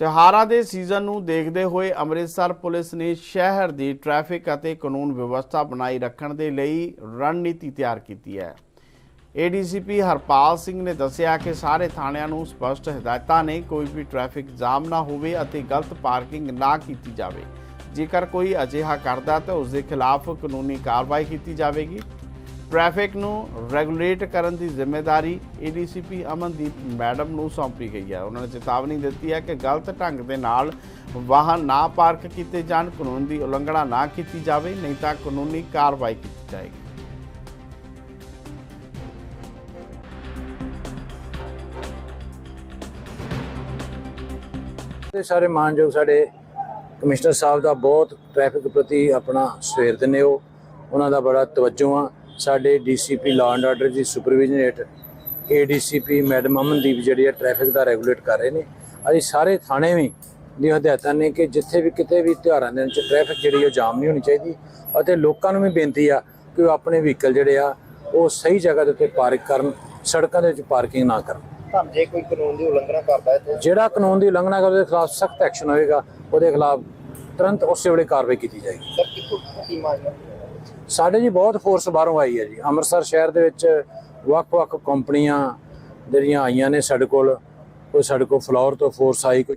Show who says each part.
Speaker 1: ਤਿਉਹਾਰਾਂ ਦੇ ਸੀਜ਼ਨ ਨੂੰ ਦੇਖਦੇ ਹੋਏ ਅੰਮ੍ਰਿਤਸਰ ਪੁਲਿਸ ਨੇ ਸ਼ਹਿਰ ਦੀ ਟ੍ਰੈਫਿਕ ਅਤੇ ਕਾਨੂੰਨ ਵਿਵਸਥਾ ਬਣਾਈ ਰੱਖਣ ਦੇ ਲਈ ਰਣਨੀਤੀ ਤਿਆਰ ਕੀਤੀ ਹੈ। ਏਡੀਸੀਪੀ ਹਰਪਾਲ ਸਿੰਘ ਨੇ ਦੱਸਿਆ ਕਿ ਸਾਰੇ ਥਾਣਿਆਂ ਨੂੰ ਸਪਸ਼ਟ ਹਦਾਇਤਾਂ ਨੇ ਕੋਈ ਵੀ ਟ੍ਰੈਫਿਕ ਜਾਮ ਨਾ ਹੋਵੇ ਅਤੇ ਗਲਤ ਪਾਰਕਿੰਗ ਨਾ ਕੀਤੀ ਜਾਵੇ। ਜੇਕਰ ਕੋਈ ਅਜਿਹਾ ਕਰਦਾ ਤਾਂ ਉਸ ਦੇ ਖਿਲਾਫ ਕਾਨੂੰਨੀ ਕਾਰਵਾਈ ਕੀਤੀ ਜਾਵੇਗੀ। ਟ੍ਰੈਫਿਕ ਨੂੰ ਰੈਗੂਲੇਟ ਕਰਨ ਦੀ ਜ਼ਿੰਮੇਵਾਰੀ ਏਡੀਸੀਪੀ ਅਮਨਦੀਪ ਮੈਡਮ ਨੂੰ ਸੌਂਪੀ ਗਈ ਹੈ। ਉਹਨਾਂ ਨੇ ਚੇਤਾਵਨੀ ਦਿੱਤੀ ਹੈ ਕਿ ਗਲਤ ਢੰਗ ਦੇ ਨਾਲ ਵਾਹਨ ਨਾ ਪਾਰਕ ਕੀਤੇ ਜਾਣ, ਕਾਨੂੰਨ ਦੀ ਉਲੰਘਣਾ ਨਾ ਕੀਤੀ ਜਾਵੇ, ਨਹੀਂ ਤਾਂ ਕਾਨੂੰਨੀ ਕਾਰਵਾਈ ਕੀਤੀ ਜਾਏਗੀ।
Speaker 2: ਤੇ ਸਾਰੇ ਮਾਨਯੋਗ ਸਾਡੇ ਕਮਿਸ਼ਨਰ ਸਾਹਿਬ ਦਾ ਬਹੁਤ ਟ੍ਰੈਫਿਕ ਪ੍ਰਤੀ ਆਪਣਾ ਸਵੇਰ ਦੇ ਨੇ ਉਹ। ਉਹਨਾਂ ਦਾ ਬੜਾ ਤਵੱਜੋ ਆ। ਸਾਡੇ ਡੀਸੀਪੀ ਲਾਅ ਐਂਡ ਆਰਡਰ ਦੀ ਸੁਪਰਵਿਜ਼ਨ ਹੇਠ ਏਡੀਸੀਪੀ ਮੈਡਮ ਅਮਨਦੀਪ ਜਿਹੜੀ ਹੈ ਟ੍ਰੈਫਿਕ ਦਾ ਰੈਗੂਲੇਟ ਕਰ ਰਹੇ ਨੇ। ਅਸੀਂ ਸਾਰੇ ਥਾਣੇ ਵੀ ਦੀ ਹਦਾਇਤਾਂ ਨੇ ਕਿ ਜਿੱਥੇ ਵੀ ਕਿਤੇ ਵੀ ਤਿਉਹਾਰਾਂ ਦੇ ਵਿੱਚ ਟ੍ਰੈਫਿਕ ਜਿਹੜੀ ਉਹ ਜਾਮ ਨਹੀਂ ਹੋਣੀ ਚਾਹੀਦੀ ਅਤੇ ਲੋਕਾਂ ਨੂੰ ਵੀ ਬੇਨਤੀ ਆ ਕਿ ਉਹ ਆਪਣੇ ਵਹੀਕਲ ਜਿਹੜੇ ਆ ਉਹ ਸਹੀ ਜਗ੍ਹਾ ਦੇ ਉੱਤੇ ਪਾਰਕ ਕਰਨ ਸੜਕਾਂ ਦੇ ਵਿੱਚ ਪਾਰਕਿੰਗ ਨਾ ਕਰਨ।
Speaker 3: ਤਾਂ ਜੇ ਕੋਈ ਕਾਨੂੰਨ ਦੀ ਉਲੰਘਣਾ ਕਰਦਾ ਹੈ ਤਾਂ
Speaker 2: ਜਿਹੜਾ ਕਾਨੂੰਨ ਦੀ ਉਲੰਘਣਾ ਕਰਦਾ ਉਹਦੇ ਖਿਲਾਫ ਸਖਤ ਐਕਸ਼ਨ ਹੋਏਗਾ ਉਹਦੇ ਖਿਲਾਫ ਤੁਰੰਤ ਉਸੇ ਵੇਲੇ ਕਾਰਵਾਈ ਕੀਤੀ ਜਾਏਗੀ।
Speaker 3: ਸਰ ਕਿੱਥੋਂ ਕੀ ਮੰਗਦਾ
Speaker 2: ਸਾਡੇ ਜੀ ਬਹੁਤ ਫੋਰਸ ਬਾਹਰੋਂ ਆਈ ਹੈ ਜੀ। ਅੰਮ੍ਰਿਤਸਰ ਸ਼ਹਿਰ ਦੇ ਵਿੱਚ ਵੱਖ-ਵੱਖ ਕੰਪਨੀਆਂ ਜਿਹੜੀਆਂ ਆਈਆਂ ਨੇ ਸਾਡੇ ਕੋਲ ਕੋਈ ਸਾਡੇ ਕੋਲ ਫਲੋਰ ਤੋਂ ਫੋਰਸ ਆਈ, ਕੋਈ